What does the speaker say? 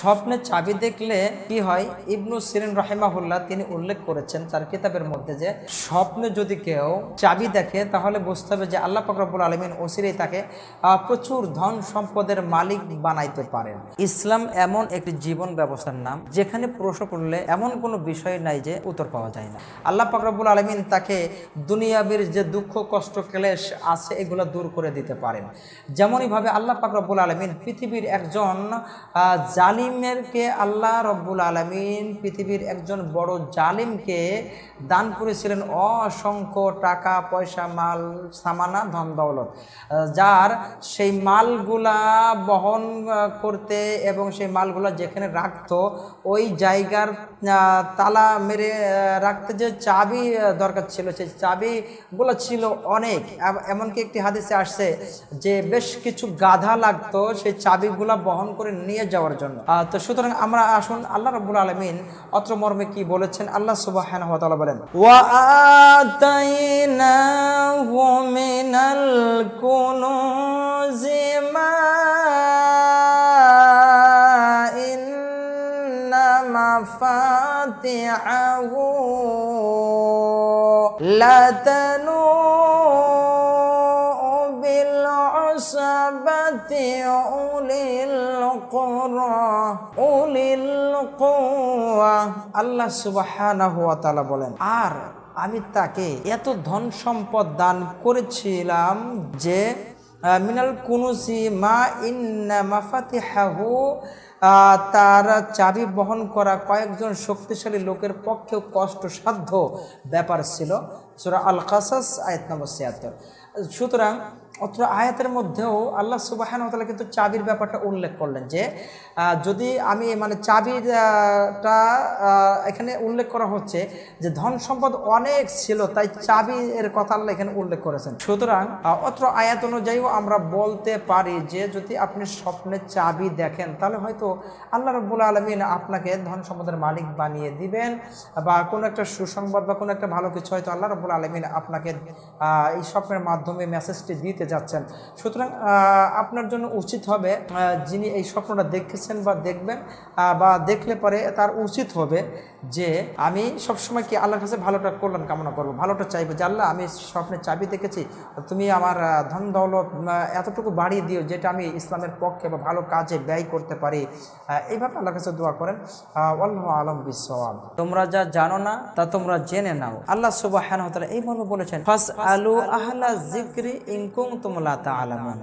স্বপ্নে চাবি দেখলে কি হয়? ইবনু সিরিন রাহিমাহুল্লাহ তিনি উল্লেখ করেছেন তার কিতাবের মধ্যে যে স্বপ্নে যদি কেউ চাবি দেখে তাহলে বুঝতে হবে যে আল্লাহ ফকরবুল আলমিন ওসিরেই তাকে প্রচুর ধন সম্পদের মালিক বানাইতে পারেন। ইসলাম এমন একটি জীবন ব্যবস্থার নাম যেখানে প্রশ্ন করলে এমন কোনো বিষয় নাই যে উত্তর পাওয়া যায় না। আল্লাহ ফকরবুল আলমিন তাকে দুনিয়াবির যে দুঃখ কষ্ট ক্লেশ আছে এগুলো দূর করে দিতে পারেন। যেমনইভাবে আল্লাহ পাক রব্বুল আলমিন পৃথিবীর একজন আহ, জালিমেরকে আল্লাহ রব্বুল আলমিন পৃথিবীর একজন বড় জালিমকে দান করেছিলেন অসংখ্য টাকা, পয়সা, মাল, সামানা, ধন, দৌলত, যার সেই মালগুলা বহন করতে এবং সেই মালগুলা যেখানে রাখতো, ওই জায়গার তালা মেরে রাখতে যে চাবি দরকার ছিল, সেই চাবিগুলো ছিল অনেক। এমনকি একটি হাদিসে আসছে যে বেশ কিছু গাধা লাগতো সেই চাবিগুলা বহন করে নিয়ে যাওয়ার জন্য। তো সুতরাং আমরা আসুন আল্লাহ রব্বুল আলমিন অত্র মর্মে কি বলেছেন আল্লাহ সুবাহ বলেন وَآتَيْنَاهُ مِنَ الْكُنُوزِ مَا إِنَّ مَفَاتِحَهُ لَتَنُوءُ بِالْعُصْبَةِ أُولِي الْقُرَى أُولِي الْقُوَّةِ আল্লাহ সুবহানাহু ওয়া তাআলা বলেন আর আমি তাকে এত ধন সম্পদ দান করেছিলাম যে আহ, মিনাল কুনুসি মা ইন্না মাফাতিহাহু আহ, তার চাবি বহন করা কয়েকজন শক্তিশালী লোকের পক্ষেও কষ্টসাধ্য ব্যাপার ছিল সুরা আল কাসাস আয়াত নম্বর ছিয়াত্তর সুতরাং অত্র আয়াতের মধ্যেও আল্লাহ সুবাহান তাআলা কিন্তু চাবির ব্যাপারটা উল্লেখ করলেন যে যদি আমি মানে চাবিটা এখানে উল্লেখ করা হচ্ছে যে ধন সম্পদ অনেক ছিল, তাই চাবি এর কথা আল্লাহ এখানে উল্লেখ করেছেন। সুতরাং অত্র আয়াত অনুযায়ীও আমরা বলতে পারি যে, যদি আপনি স্বপ্নে চাবি দেখেন, তাহলে হয়তো আল্লাহ রব্বুল আলমিন আপনাকে ধন সম্পদের মালিক বানিয়ে দিবেন বা কোনো একটা সুসংবাদ বা কোনো একটা ভালো কিছু হয়তো আল্লাহ রব্বুল আলমিন আপনাকে এই স্বপ্নের মাধ্যমে মেসেজটি দিতে যাচ্ছেন। সুতরাং আপনার জন্য উচিত হবে যিনি এই স্বপ্নটা দেখেছেন বা দেখবেন বা দেখলে পরে তার উচিত হবে যে, আমি সবসময় কি আল্লাহর কাছে ভালোটা কল্যাণ কামনা করব? ভালোটা চাইব যে, আল্লাহ, আমি স্বপ্নে চাবি দেখেছি, তুমি আমার ধন দৌলত এতটুকু বাড়িয়ে দিও যেটা আমি ইসলামের পক্ষে বা ভালো কাজে ব্যয় করতে পারি। এইভাবে আল্লাহর কাছে দোয়া করেন আল্লাহ আলম বিসওয়াব তোমরা যা জানো না, তা তোমরা জেনে নাও। আল্লাহ সুবাহ এই মর্মে বলেছেন ফাস আলু আহলা জিক্রি ইনকুম তোমলা তা আলামান